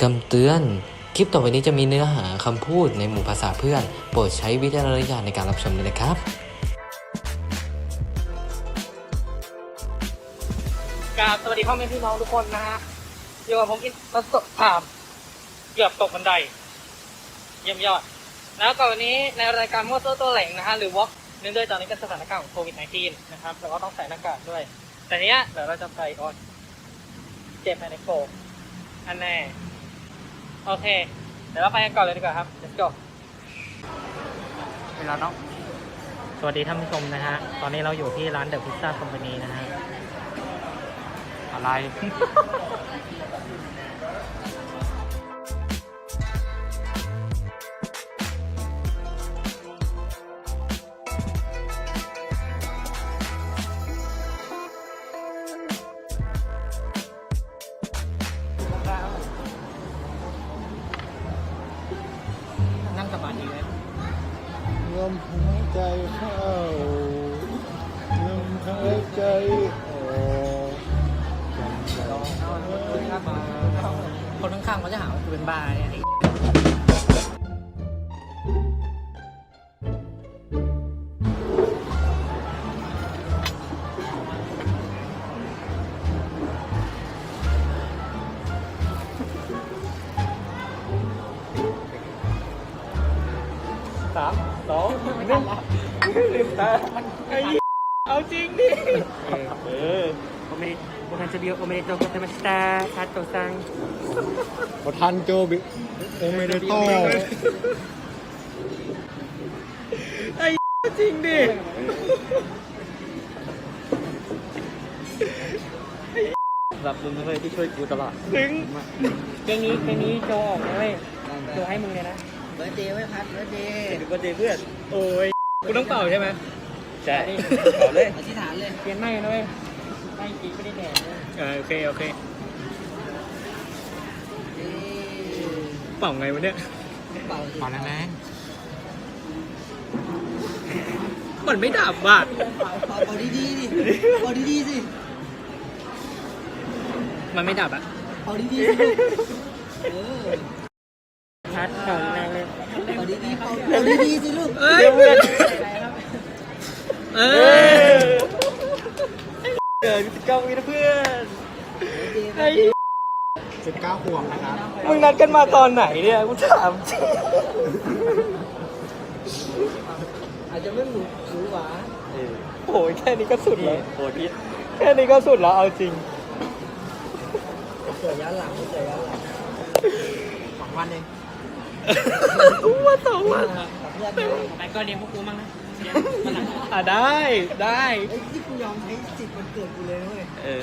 คำเตือน คลิปต่อไปนี้จะมีเนื้อหาคำพูดในหมู่ภาษาเพื่อน โปรดใช้วิจารณญาณในการรับชมด้วยนะครับ กราบสวัสดีพ่อแม่พี่น้องทุกคนนะฮะอยู่กับผมอินประสบภาพเกือบตกบันได เยี่ยมยอด แล้วก็วันนี้ในรายการมั่วตัวตัวแหล่งนะฮะหรือวอล์กเนื่องด้วยตอนนี้เป็นสถานการณ์ของโควิด -19 นะครับแล้วก็ต้องใส่หน้ากากด้วย แต่เนี้ยเดี๋ยวเราจะไปออนเจ็บภายในโฟอันแน่ โอเค เดี๋ยวเราไปกันก่อนเลยดีกว่าครับ let's go เวลาเนาะสวัสดีท่านผู้ชมนะฮะ ตอนนี้เราอยู่ที่ร้านเดอะพิซซ่าคอมพานีนะฮะ อะไร ใจเข้าลมหายใจออกคนข้างๆเขาจะหาว่ากูเป็นบ้าเนี่ย ลืมตาไอ้เอาจริงดิเออโอเมริโอเมริโอเมโตโกเตมาสตาชาโตซังพอทันโจบิโอเมเดโตไอ้จริงดิรับมึงเลยที่ช่วยกูตลอดถึงเพลงนี้เพลงนี้โจออกนะเว้ยโจให้มึงเลยนะเบอร์เดย์ไว้พัดเบอร์เดย์ถึงก็เจเพื่อนโอ้ย กูต้องเป่าใช่ไหมใช่เป่าเลยอธิษฐานเลยเปลี่ยนไม่นะเว้ยไม่จริงไม่ได้แดดเลยเออโอเคโอเคเอ้ยเป่าไงวะเนี่ยเป่าสิเป่าแรงๆมันไม่ดับว่ะเป่าเป่าเป่าดีๆสิเป่าดีๆสิมันไม่ดับอะเป่าดีๆสิลูกเออชัดเป่าแรงเลย เป่าดีๆเป่าเป่าดีๆสิลูกเอ้ยเพื่อน เออเกิดสิบเก้าวินะเพื่อนเบอร์เดย์ไอ้สิบเก้าขวบนะครับ มึงนัดกันมาตอนไหนเนี่ยกูถามจริงอาจจะไม่หมูหมูหวาโอ้ยแค่นี้ก็สุดแล้วโอ้พิษแค่นี้ก็สุดแล้วเอาจริงเกิดย้อนหลังเกิดย้อนหลังสองวันเอง ว่าสองวันกับเพื่อนเลยไปก็เลี้ยงพวกกูมั้งนะอะได้ได้เอ้ยที่กูยอมใช้สิทธิ์วันเกิดกูเลยนะเว้ยเออ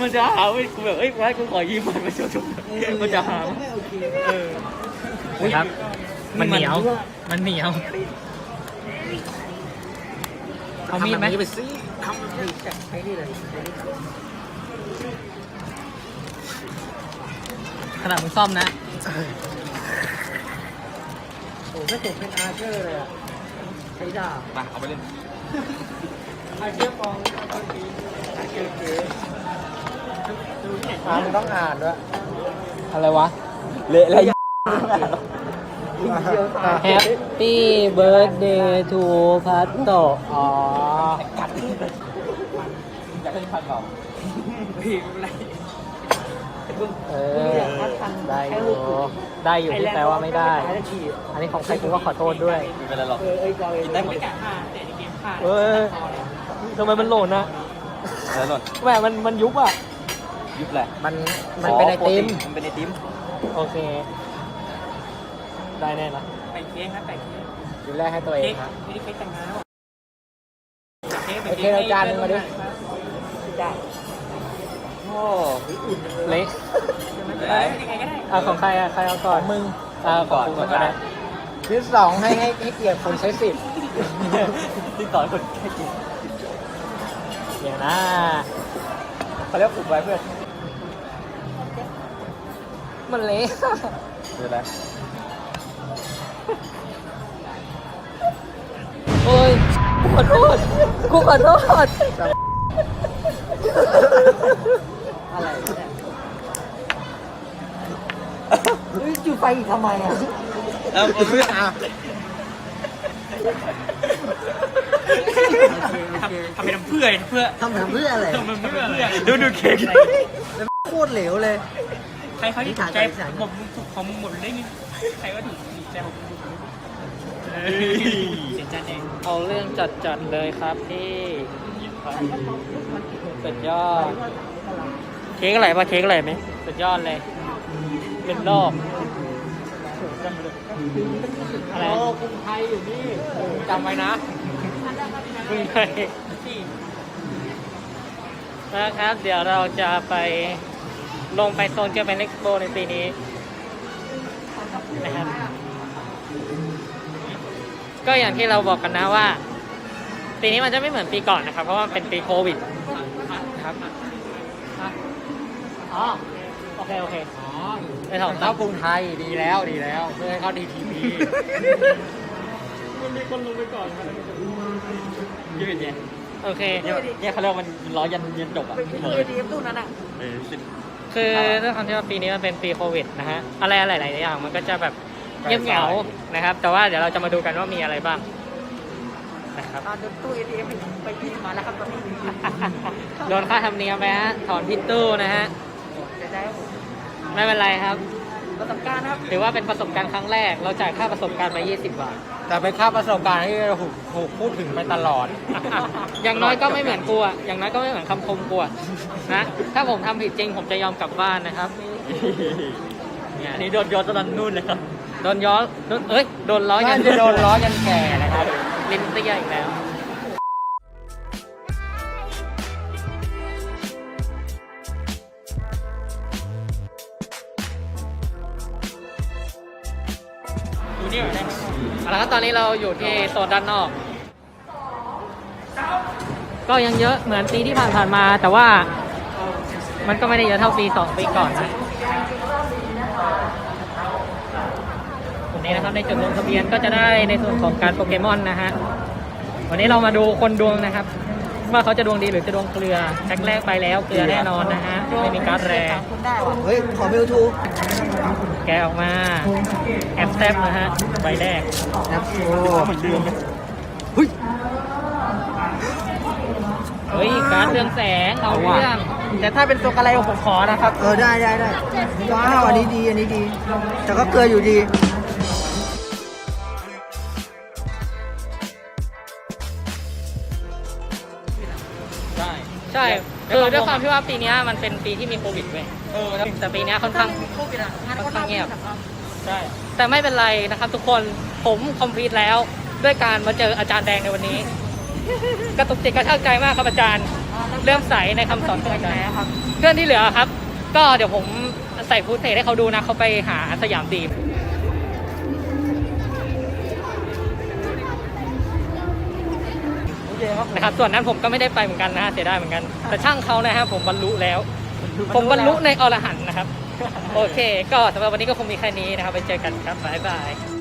มันจะหาว่ากูแบบเอ้ยไว้กูขอยืมมันไปชมเออมันจะหาไม่โอเคเออครับ มันเหนียว มันเหนียว เอามีดไหมไปซิทำแบบนี้จับใช้นี่เลยขนาดมึงซ่อมนะ โอ้ไม่ตกเป็นอาร์เชอร์เลยอะใช้ดาบมาเอาไปเล่นอาเชียฟองอาเชียเก๋อ่านต้องอ่านด้วย อะไรวะ เละแล้ว Happy birthday to พัตโตอ๋ออยากให้พันเปล่า เออได้อยู่ได้อยู่ที่แปลว่าไม่ได้ อันนี้ของใครกูก็ขอโทษด้วย ไม่เป็นไรหรอกเออเอ้ยกอเลยกินได้หมดเอ้ยทำไมมันโหล่นนะแล้วหล่นแหมมันมันยุบอะ ยุบแหละมันมันเป็นไอติมมันเป็นไอติมโอเค ได้แน่นะไปเค้กครับไปเค้กกินแรกให้ตัวเองครับไม่ได้เค้กแต่งงานโอเคเอาจานหนึงมาดิ โอ้เละไหนอะของใครอะใครเอาก่อนมึงอ่าของกูก่อนก็ได้ที่สองให้ให้ให้เกียรติคนใช้สิทธิ์ที่สอนคนแค่กินเดี๋ยวนะเขาเรียกฝึกไว้เพื่อนมันเละคืออะไรโอ้ยกูขอโทษกูขอโทษ อะไรเนี่ยจุดไฟอีกทำไมอะแล้วผมไม่อะทำทำเป็นเพื่อเพื่อทำแบบเพื่ออะไรทำเป็นเพื่ออะไรดูดูเค้กโคตรเหลวเลย ใครเขาที่ถูกใจที่ถ่ายผมถูกของหมดเลยนี่ใครว่าถูกถูกใจผมเสียใจเองเอาเรื่องจัดจัดๆเลยครับพี่สุดยอด เค้กอะไรปะเค้กอะไรไหมสุดยอดเลยเป็นรอบอะไรกรุงไทยอยู่นี่จำไว้นะกรุงไทยนะครับเดี๋ยวเราจะไปลงไปโซนเกียวเป็นเอ็กซ์โปในปีนี้นะครับก็อย่างที่เราบอกกันนะว่า ปีนี้มันจะไม่เหมือนปีก่อนนะครับ เพราะว่ามันเป็นปีโควิดนะครับ อ๋อ โอเค โอเค อ๋อไปถอดเข้ากรุงไทยดีแล้วดีแล้วเพื่อให้เข้าดีทีวีมันมีคนลงไปก่อนมันยืดเนี่ยโอเค เนี่ยเขาเรียกว่ามันร้อยยันยันจบอะเอดีฟตู้นั้นอะคือด้วยความที่ว่าปีนี้มันเป็นปีโควิดนะฮะ อะไรหลายๆอย่างมันก็จะแบบเงียบเหงานะครับ แต่ว่าเดี๋ยวเราจะมาดูกันว่ามีอะไรบ้างนะครับตอนโดนตู้เอทีเอ็มไปยี่มาแล้วครับตอนนี้โดนค่าธรรมเนียมไปฮะ ถอนพิษตู้นะฮะเสีย ใจครับผมไม่เป็นไรครับ ประสบการณ์ครับถือว่าเป็นประสบการณ์ครั้งแรก เราจ่ายค่าประสบการณ์ไป 20 บาท แต่เป็นค่าประสบการณ์ที่ถูกถูกพูดถึงไปตลอด อย่างน้อยก็ไม่เหมือนกูอะอย่างน้อยก็ไม่เหมือนคำคมกูอะนะ ถ้าผมทำผิดจริงผมจะยอมกลับบ้านนะครับเนี่ยอันนี้โดนย้อนตอนนู่นเลยครับ โดนย้อนโดนเอ้ย โดนล้อยัน่านจะโดนล้อยันแก่นะครับ ลิ้นเตี้ยอีกแล้ว ตอนนี้เราอยู่ที่โซนด้านนอก ก็ยังเยอะเหมือนปีที่ผ่านๆมา แต่ว่ามันก็ไม่ได้เยอะเท่าปีสองปีก่อนนะวันนี้นะครับในจุดลงทะเบียนก็จะได้ในส่วนของการโปเกมอนนะฮะ วันนี้เรามาดูคนดวงนะครับ ว่าเขาจะดวงดีหรือจะดวงเกลือแพ็คแรกไปแล้วเกลือแน่นอนนะฮะไม่มีการดแรคุณได้ว่ะเฮ้ย ขอมิวทูแกะออกมาแอบแซบนะฮะใบแรกนะโอ้เหมือนเดิมเฮ้ยการดเรืองแสงเอาเรื่องแต่ถ้าเป็นตัวอะไรผมขอนะครับ เออได้ได้ได้ว้าวอันนี้ดีอันนี้ดี แต่ก็เกลืออยู่ดี ช่คือด้วยความที่ว่าปีเนี้ยมันเป็นปีที่มีโควิดเว้ยเออแต่ปีเนี้ยค่อนข้างโควิดอะงานค่อนข้างเงียบใช่แต่ไม่เป็นไรนะครับ ทุกคนผมคอมพลีทแล้ว ด้วยการมาเจออาจารย์แดงในวันนี้ กระตุกจิตกระชากใจมากครับอาจารย์ เริ่อมใสในคำสอนของอาจารย์ครับเพื่อนที่เหลือครับ ก็เดี๋ยวผมใส่ฟูดเทจให้เขาดูนะเขาไปหาสยามดีม นะครับส่วนนั้นผมก็ไม่ได้ไปเหมือนกันนะเสียดายเหมือนกัน แต่ช่างเขานะฮะผมบรรลุแล้ว ผมบรรลุในอรหันต์นะครับ โอเค ก็สำหรับวันนี้ก็คงมีแค่นี้นะครับ ไปเจอกันครับบ๊ายบาย